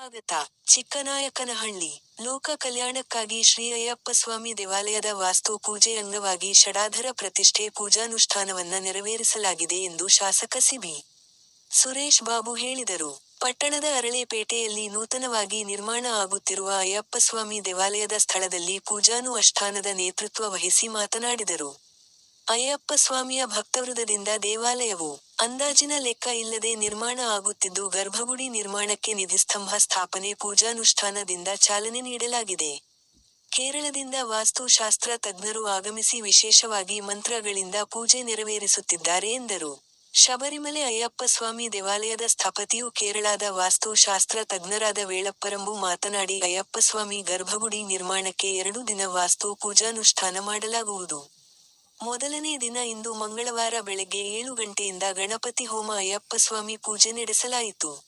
ಸ್ವಾಗತ ಚಿಕ್ಕನಾಯಕನಹಳ್ಳಿ. ಲೋಕ ಕಲ್ಯಾಣಕ್ಕಾಗಿ ಶ್ರೀ ಅಯ್ಯಪ್ಪಸ್ವಾಮಿ ದೇವಾಲಯದ ವಾಸ್ತು ಪೂಜೆ ಅಂಗವಾಗಿ ಷಡಾಧರ ಪ್ರತಿಷ್ಠೆ ಪೂಜಾನುಷ್ಠಾನವನ್ನ ನೆರವೇರಿಸಲಾಗಿದೆ ಎಂದು ಶಾಸಕ ಸಿಬಿ. ಸುರೇಶ್ ಬಾಬು ಹೇಳಿದರು. ಪಟ್ಟಣದ ಅರಳೆಪೇಟೆಯಲ್ಲಿ ನೂತನವಾಗಿ ನಿರ್ಮಾಣ ಆಗುತ್ತಿರುವ ಅಯ್ಯಪ್ಪಸ್ವಾಮಿ ದೇವಾಲಯದ ಸ್ಥಳದಲ್ಲಿ ಪೂಜಾನು ಅಷ್ಠಾನದ ನೇತೃತ್ವ ವಹಿಸಿ ಮಾತನಾಡಿದರು. ಅಯ್ಯಪ್ಪ ಸ್ವಾಮಿಯ ಭಕ್ತವೃಂದದಿಂದ ದೇವಾಲಯವು ಅಂದಾಜಿನ ಲೆಕ್ಕ ಇಲ್ಲದೆ ನಿರ್ಮಾಣ ಆಗುತ್ತಿದ್ದು ಗರ್ಭಗುಡಿ ನಿರ್ಮಾಣಕ್ಕೆ ನಿಧಿಸ್ತಂಭ ಸ್ಥಾಪನೆ ಪೂಜಾನುಷ್ಠಾನದಿಂದ ಚಾಲನೆ ನೀಡಲಾಗಿದೆ. ಕೇರಳದಿಂದ ವಾಸ್ತುಶಾಸ್ತ್ರ ತಜ್ಞರು ಆಗಮಿಸಿ ವಿಶೇಷವಾಗಿ ಮಂತ್ರಗಳಿಂದ ಪೂಜೆ ನೆರವೇರಿಸುತ್ತಿದ್ದಾರೆ ಎಂದರು. ಶಬರಿಮಲೆ ಅಯ್ಯಪ್ಪ ಸ್ವಾಮಿ ದೇವಾಲಯದ ಸ್ಥಪತಿಯು ಕೇರಳದ ವಾಸ್ತುಶಾಸ್ತ್ರ ತಜ್ಞರಾದ ವೇಳಪ್ಪರಂಬು ಮಾತನಾಡಿ ಅಯ್ಯಪ್ಪಸ್ವಾಮಿ ಗರ್ಭಗುಡಿ ನಿರ್ಮಾಣಕ್ಕೆ ಎರಡು ದಿನ ವಾಸ್ತು ಪೂಜಾನುಷ್ಠಾನ ಮಾಡಲಾಗುವುದು. ಮೊದಲನೇ ದಿನ ಇಂದು ಮಂಗಳವಾರ ಬೆಳಗ್ಗೆ ಏಳು ಗಂಟೆಯಿಂದ ಗಣಪತಿ ಹೋಮ ಅಯ್ಯಪ್ಪಸ್ವಾಮಿ ಪೂಜೆ ನಡೆಸಲಾಯಿತು.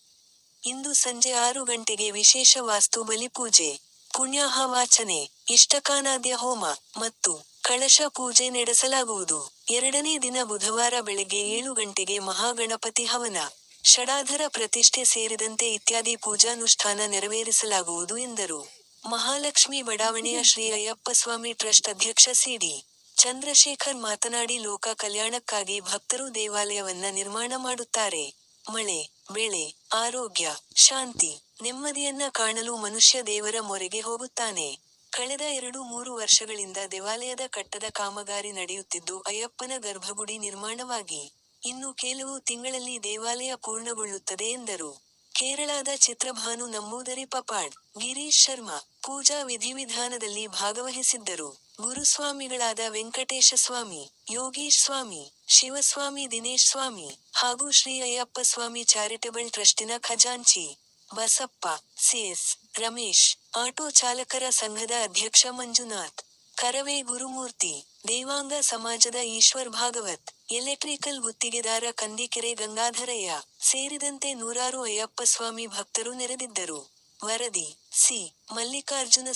ಇಂದು ಸಂಜೆ ಆರು ಗಂಟೆಗೆ ವಿಶೇಷ ವಾಸ್ತು ಬಲಿ ಪೂಜೆ, ಪುಣ್ಯಾಹವಾಚನೆ, ಇಷ್ಟಕಾನಾದ್ಯ ಹೋಮ ಮತ್ತು ಕಳಶ ಪೂಜೆ ನಡೆಸಲಾಗುವುದು. ಎರಡನೇ ದಿನ ಬುಧವಾರ ಬೆಳಗ್ಗೆ ಏಳು ಗಂಟೆಗೆ ಮಹಾಗಣಪತಿ ಹವನ, ಷಡಾಧರ ಪ್ರತಿಷ್ಠೆ ಸೇರಿದಂತೆ ಇತ್ಯಾದಿ ಪೂಜಾನುಷ್ಠಾನ ನೆರವೇರಿಸಲಾಗುವುದು ಎಂದರು. ಮಹಾಲಕ್ಷ್ಮಿ ಬಡಾವಣೆಯ ಶ್ರೀ ಅಯ್ಯಪ್ಪಸ್ವಾಮಿ ಟ್ರಸ್ಟ್ ಅಧ್ಯಕ್ಷ ಸಿಡಿ ಚಂದ್ರಶೇಖರ್ ಮಾತನಾಡಿ ಲೋಕ ಕಲ್ಯಾಣಕ್ಕಾಗಿ ಭಕ್ತರು ದೇವಾಲಯವನ್ನ ನಿರ್ಮಾಣ ಮಾಡುತ್ತಾರೆ. ಮಳೆ, ಬೆಳೆ, ಆರೋಗ್ಯ, ಶಾಂತಿ ನೆಮ್ಮದಿಯನ್ನ ಕಾಣಲು ಮನುಷ್ಯ ದೇವರ ಮೊರೆಗೆ ಹೋಗುತ್ತಾನೆ. ಕಳೆದ ಎರಡು ಮೂರು ವರ್ಷಗಳಿಂದ ದೇವಾಲಯದ ಕಟ್ಟದ ಕಾಮಗಾರಿ ನಡೆಯುತ್ತಿದ್ದು ಅಯ್ಯಪ್ಪನ ಗರ್ಭಗುಡಿ ನಿರ್ಮಾಣವಾಗಿ. ಇನ್ನು ಕೆಲವು ತಿಂಗಳಲ್ಲಿ ದೇವಾಲಯ ಪೂರ್ಣಗೊಳ್ಳುತ್ತದೆ ಎಂದರು. ಕೇರಳದ ಚಿತ್ರಭಾನು ನಮ್ಮೂದರಿ ಪಪಾಡ್, ಗಿರೀಶ್ ಶರ್ಮಾ ಪೂಜಾ ವಿಧಿವಿಧಾನದಲ್ಲಿ ಭಾಗವಹಿಸಿದ್ದರು. ಗುರುಸ್ವಾಮಿಗಳಾದ ವೆಂಕಟೇಶ ಸ್ವಾಮಿ, ಯೋಗೀಶ್ ಸ್ವಾಮಿ, ಶಿವಸ್ವಾಮಿ ದಿನೇಶ್ ಸ್ವಾಮಿ ಹಾಗೂ ಶ್ರೀ ಅಯ್ಯಪ್ಪ ಸ್ವಾಮಿ ಚಾರಿಟಬಲ್ ಟ್ರಸ್ಟಿನ ಖಜಾಂಚಿ, ಬಸಪ್ಪ, ಸಿಎಸ್ ರಮೇಶ್, ಆಟೋ ಚಾಲಕರ ಸಂಘದ ಅಧ್ಯಕ್ಷ ಮಂಜುನಾಥ್, ಕರವೇ ಗುರುಮೂರ್ತಿ, ದೇವಾಂಗ ಸಮಾಜದ ಈಶ್ವರ್ ಭಾಗವತ್, ಎಲೆಕ್ಟ್ರಿಕಲ್ ಗುತ್ತಿಗೆದಾರ ಕಂದಿಕೆರೆ ಗಂಗಾಧರಯ್ಯ ಸೇರಿದಂತೆ ನೂರಾರು ಅಯ್ಯಪ್ಪಸ್ವಾಮಿ ಭಕ್ತರು ನೆರೆದಿದ್ದರು. ವರದಿ, ಸಿ. ಮಲ್ಲಿಕಾರ್ಜುನ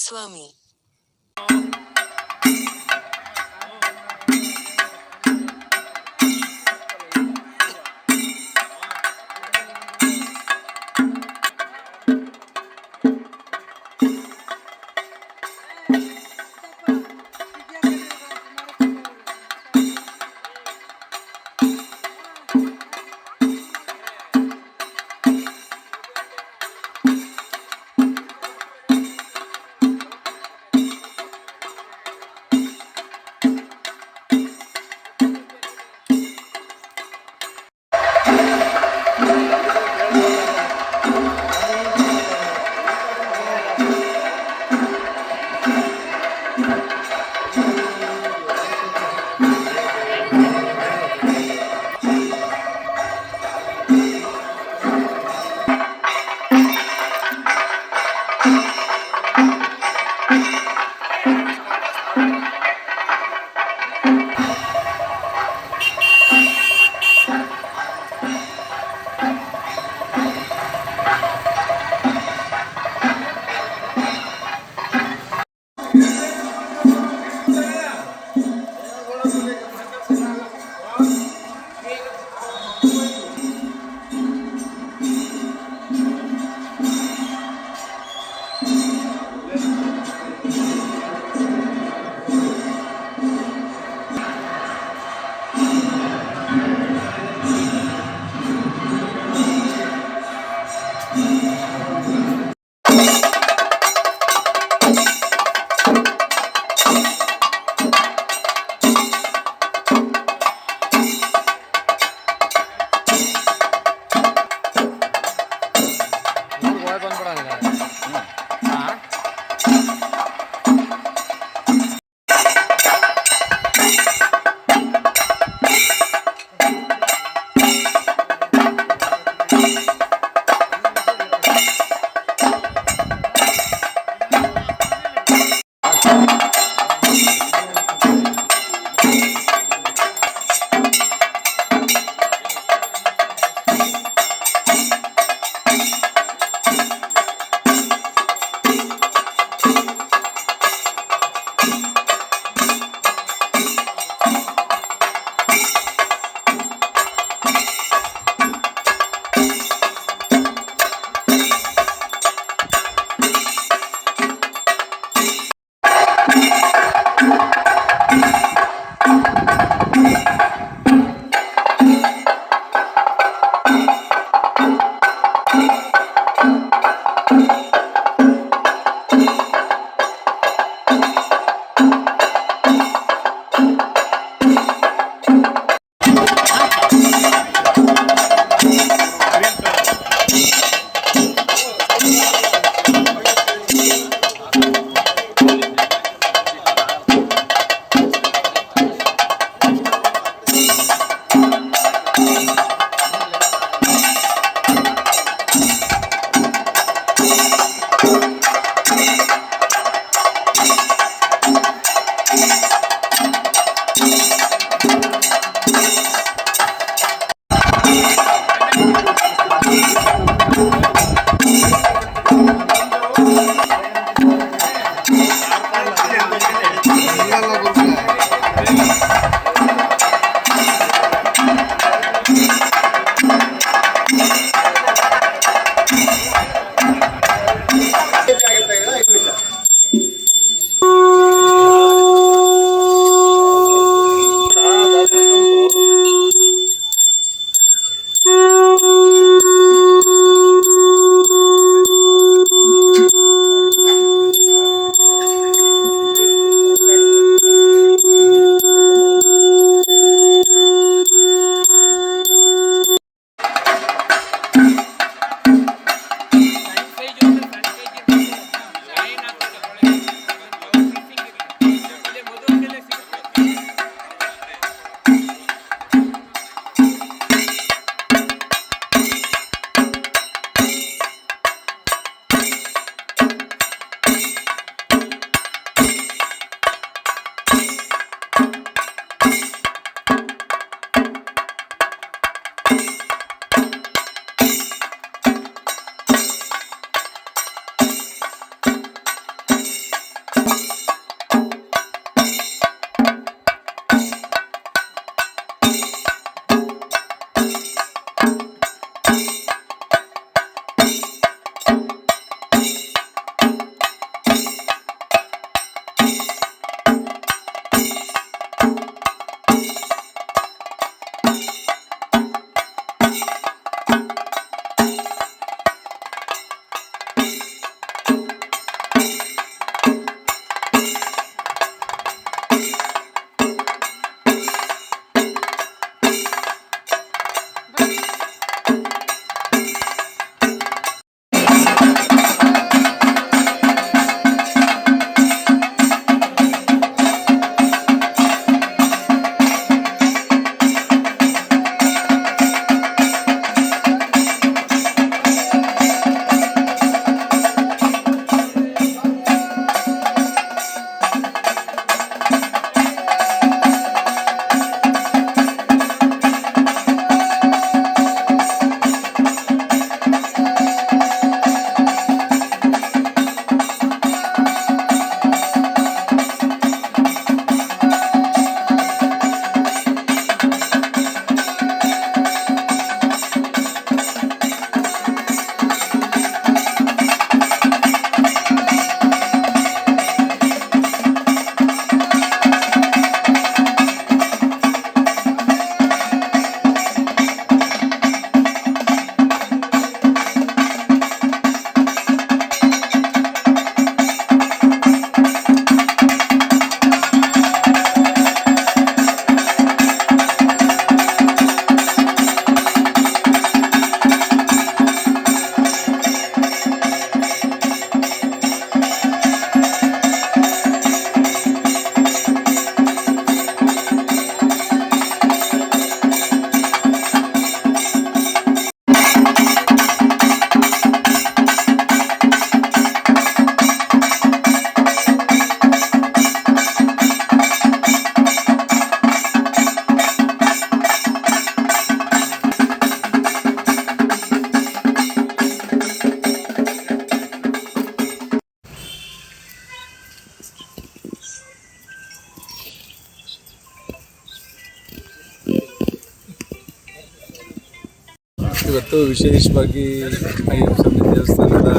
ಇವತ್ತು ವಿಶೇಷವಾಗಿ ಅಯ್ಯಪ್ಪ ಸ್ವಾಮಿ ದೇವಸ್ಥಾನದ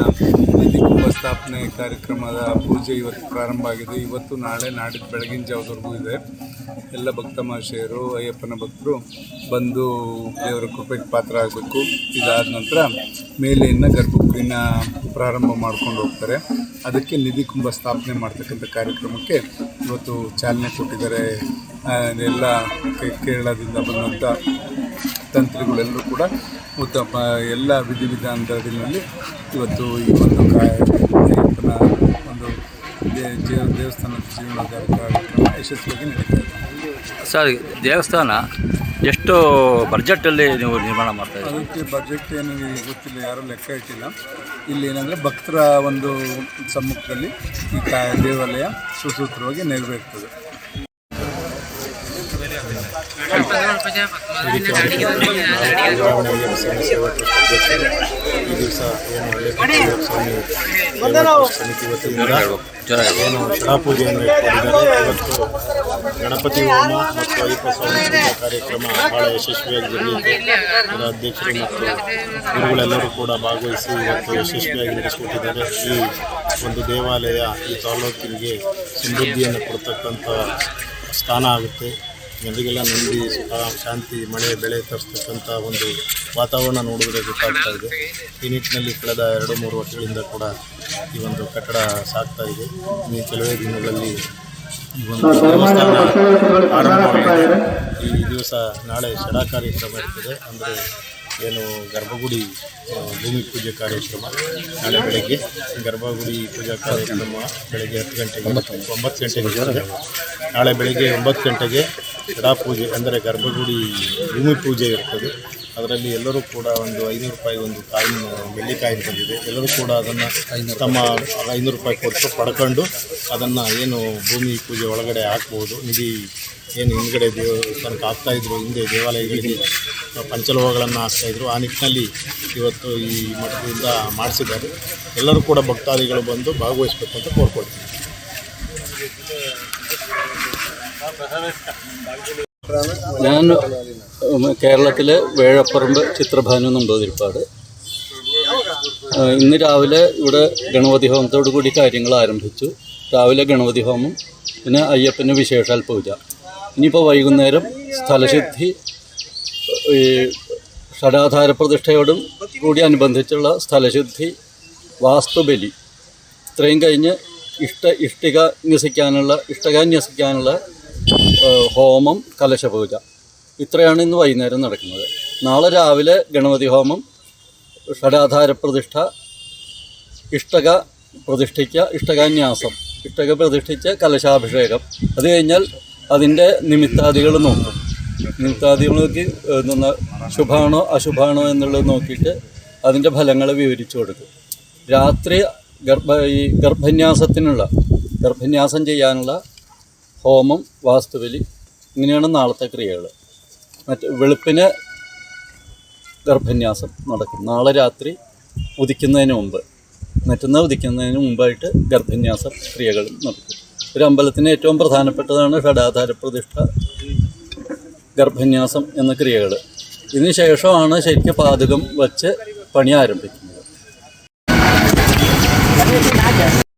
ನಿಧಿ ಕುಂಭ ಸ್ಥಾಪನೆ ಕಾರ್ಯಕ್ರಮದ ಪೂಜೆ ಇವತ್ತು ಪ್ರಾರಂಭ ಆಗಿದೆ. ಇವತ್ತು ನಾಳೆ ನಾಡಿದ್ದು ಬೆಳಗಿನ ಜಾವದವರೆಗೂ ಇದೆ. ಎಲ್ಲ ಭಕ್ತ ಮಹಾಶಯರು ಅಯ್ಯಪ್ಪನ ಭಕ್ತರು ಬಂದು ದೇವರ ಕೃಪೆಗೆ ಪಾತ್ರ ಆಗಬೇಕು. ಇದಾದ ನಂತರ ಮೇಲೆಯನ್ನು ಗರ್ಭಗುಡಿನ ಪ್ರಾರಂಭ ಮಾಡ್ಕೊಂಡು ಹೋಗ್ತಾರೆ. ಅದಕ್ಕೆ ನಿಧಿ ಕುಂಭ ಸ್ಥಾಪನೆ ಮಾಡ್ತಕ್ಕಂಥ ಕಾರ್ಯಕ್ರಮಕ್ಕೆ ಇವತ್ತು ಚಾಲನೆ ಕೊಟ್ಟಿದ್ದಾರೆ. ಎಲ್ಲ ಕೇರಳದಿಂದ ಬಂದಂಥ ತಂತ್ರಿಗಳೆಲ್ಲರೂ ಕೂಡ ಉತ್ತಮ ಎಲ್ಲ ವಿಧಿವಿಧಾನದಲ್ಲಿ ಇವತ್ತು ಈ ಒಂದು ಅಯ್ಯಪ್ಪನ ಒಂದು ದೇವಸ್ಥಾನದ ಜೀರ್ಣೋದ್ಧಾರ ಕಾರ್ಯಕ್ರಮ ಯಶಸ್ವಿಯಾಗಿ ನಡೀತಾ ಇದೆ. ಸರ್ ದೇವಸ್ಥಾನ ಎಷ್ಟು ಬಜೆಟಲ್ಲಿ ನೀವು ನಿರ್ಮಾಣ ಮಾಡ್ತಾ ಇದ್ದೀರಿ? ಅದಕ್ಕೆ ಬಜೆಟ್ ಏನು ಗೊತ್ತಿಲ್ಲ ಯಾರೂ ಲೆಕ್ಕ ಇಟ್ಟಿಲ್ಲ. ಇಲ್ಲಿ ಏನಂದರೆ ಭಕ್ತರ ಒಂದು ಸಮ್ಮುಖದಲ್ಲಿ ಈ ದೇವಾಲಯ ಸುಸೂತ್ರವಾಗಿ ನೆರವೇರ್ತದೆ. ಈ ದಿವಸ ಏನು ಒಳ್ಳೆ ಸ್ವಾಮಿ ಏನು ಶರಾಪೂಜೆಯನ್ನು ಇವತ್ತು ಗಣಪತಿ ಹೋಮ ಮತ್ತು ಅಯ್ಯಪ್ಪ ಸ್ವಾಮಿ ಕಾರ್ಯಕ್ರಮ ಬಹಳ ಯಶಸ್ವಿಯಾಗಿ ಅದರ ಅಧ್ಯಕ್ಷರು ಮತ್ತು ಗುರುಗಳೆಲ್ಲರೂ ಕೂಡ ಭಾಗವಹಿಸಿ ಇವತ್ತು ಯಶಸ್ವಿಯಾಗಿ ನಡೆಸಿಕೊಟ್ಟಿದ್ದಾರೆ ಈ ಒಂದು ದೇವಾಲಯ ಈ ತಾಲೂಕಿನಿಗೆ ಸಮೃದ್ಧಿಯನ್ನು ಕೊಡ್ತಕ್ಕಂಥ ಸ್ಥಾನ ಆಗುತ್ತೆ. ಜನರಿಗೆಲ್ಲ ನೆಮ್ಮದಿ ಸುಖ ಶಾಂತಿ ಮಳೆ ಬೆಳೆ ತರಿಸ್ತಕ್ಕಂಥ ಒಂದು ವಾತಾವರಣ ನೋಡಿದ್ರೆ ಗೊತ್ತಾಗ್ತಾ ಇದೆ. ಈ ನಿಟ್ಟಿನಲ್ಲಿ ಕಳೆದ ಎರಡು ಮೂರು ವರ್ಷಗಳಿಂದ ಕೂಡ ಈ ಒಂದು ಕಟ್ಟಡ ಸಾಗ್ತಾ ಇದೆ. ಇನ್ನು ಕೆಲವೇ ದಿನಗಳಲ್ಲಿ ಈ ಒಂದು ದೇವಸ್ಥಾನ ಆರಂಭವಾಗಿದೆ ಈ ದಿವಸ ನಾಳೆ ಶಡಾ ಕಾರ್ಯಕ್ರಮ ಇರ್ತದೆ. ಅಂದರೆ ಏನು ಗರ್ಭಗುಡಿ ಭೂಮಿ ಪೂಜೆ ಕಾರ್ಯಕ್ರಮ ನಾಳೆ ಬೆಳಗ್ಗೆ. ಗರ್ಭಗುಡಿ ಪೂಜಾ ಕಾರ್ಯಕ್ರಮ ಬೆಳಗ್ಗೆ ಹತ್ತು ಗಂಟೆಗೆ ಒಂಬತ್ತು ಗಂಟೆಗೆ ನಾಳೆ ಬೆಳಗ್ಗೆ ಒಂಬತ್ತು ಗಂಟೆಗೆ ಪೂಜೆ ಅಂದರೆ ಗರ್ಭಗುಡಿ ಭೂಮಿ ಪೂಜೆ ಇರ್ತದೆ. ಅದರಲ್ಲಿ ಎಲ್ಲರೂ ಕೂಡ ಒಂದು ಐನೂರು ರೂಪಾಯಿ ಒಂದು ಕಾಯಿನ್ ಬೆಳ್ಳಿ ಬಂದಿದೆ ಎಲ್ಲರೂ ಕೂಡ ಅದನ್ನು ತಮ್ಮ ಐನೂರು ರೂಪಾಯಿ ಕೊಟ್ಟು ಪಡ್ಕೊಂಡು ಅದನ್ನು ಏನು ಭೂಮಿ ಪೂಜೆ ಒಳಗಡೆ ಹಾಕ್ಬೋದು. ನಿಧಿ ಏನು ಹಿಂದ್ಗಡೆ ತನಕ ಹಾಕ್ತಾಯಿದ್ರು ಹಿಂದೆ ದೇವಾಲಯಗಳಿಗೆ ಪಂಚಲೋಹಗಳನ್ನು ಹಾಕ್ತಾಯಿದ್ರು ಆ ನಿಟ್ಟಿನಲ್ಲಿ ಇವತ್ತು ಈ ಮಠದಿಂದ ಮಾಡಿಸಿದ್ದಾರೆ. ಎಲ್ಲರೂ ಕೂಡ ಭಕ್ತಾದಿಗಳು ಬಂದು ಭಾಗವಹಿಸಬೇಕು ಅಂತ ಕೋರ್ಕೊಳ್ತೀನಿ. ഞാൻ കേരളത്തിലെ വേഴപ്പറമ്പ് ചിത്രഭാനു നമ്പൂതിരിപ്പാട്. ഇന്ന് രാവിലെ ഇവിടെ ഗണപതി ഹോമത്തോടു കൂടി കാര്യങ്ങൾ ആരംഭിച്ചു. രാവിലെ ഗണപതി ഹോമം പിന്നെ അയ്യപ്പന് വിശേഷാൽ പൂജ. ഇനിയിപ്പോൾ വൈകുന്നേരം സ്ഥലശുദ്ധി ഈ ഷടാധാര പ്രതിഷ്ഠയോടും കൂടി അനുബന്ധിച്ചുള്ള സ്ഥലശുദ്ധി വാസ്തുബലി. ഇത്രയും കഴിഞ്ഞ് ഇഷ്ട ഇഷ്ടിക ന്യസിക്കാനുള്ള ഇഷ്ടക ന്യസിക്കാനുള്ള ഹോമം കലശപൂജ. ഇത്രയാണ് ഇന്ന് വൈകുന്നേരം നടക്കുന്നത്. നാളെ രാവിലെ ഗണപതി ഹോമം ഷടാധാര പ്രതിഷ്ഠ ഇഷ്ടക പ്രതിഷ്ഠിക്കുക ഇഷ്ടകാന്യാസം. ഇഷ്ടക പ്രതിഷ്ഠിച്ച് കലശാഭിഷേകം. അത് കഴിഞ്ഞാൽ അതിന്റെ നിമിത്താദികൾ നോക്കും. നിമിത്താദികൾ നോക്കി ശുഭാണോ അശുഭാണോ എന്നുള്ളത് നോക്കിയിട്ട് അതിന്റെ ഫലങ്ങൾ വിവരിച്ചു കൊടുക്കും. രാത്രി ഗർഭ ഈ ഗർഭന്യാസത്തിനുള്ള ഗർഭന്യാസം ചെയ്യാനുള്ള ഹോമം വാസ്തുബലി ഇങ്ങനെയാണ് നാളത്തെ ക്രിയകൾ. മറ്റ് വെളുപ്പിന് ഗർഭന്യാസം നടക്കും. നാളെ രാത്രി ഉദിക്കുന്നതിന് മുമ്പ് മറ്റന്നാൾ ഉദിക്കുന്നതിന് മുമ്പായിട്ട് ഗർഭന്യാസ ക്രിയകൾ നടക്കും. ഒരു അമ്പലത്തിന് ഏറ്റവും പ്രധാനപ്പെട്ടതാണ് ഷടാധാര പ്രതിഷ്ഠ ഗർഭന്യാസം എന്ന ക്രിയകൾ. ഇതിന് ശേഷമാണ് ശരിക്കും പാതകം വച്ച് പണി ആരംഭിക്കുന്നത്.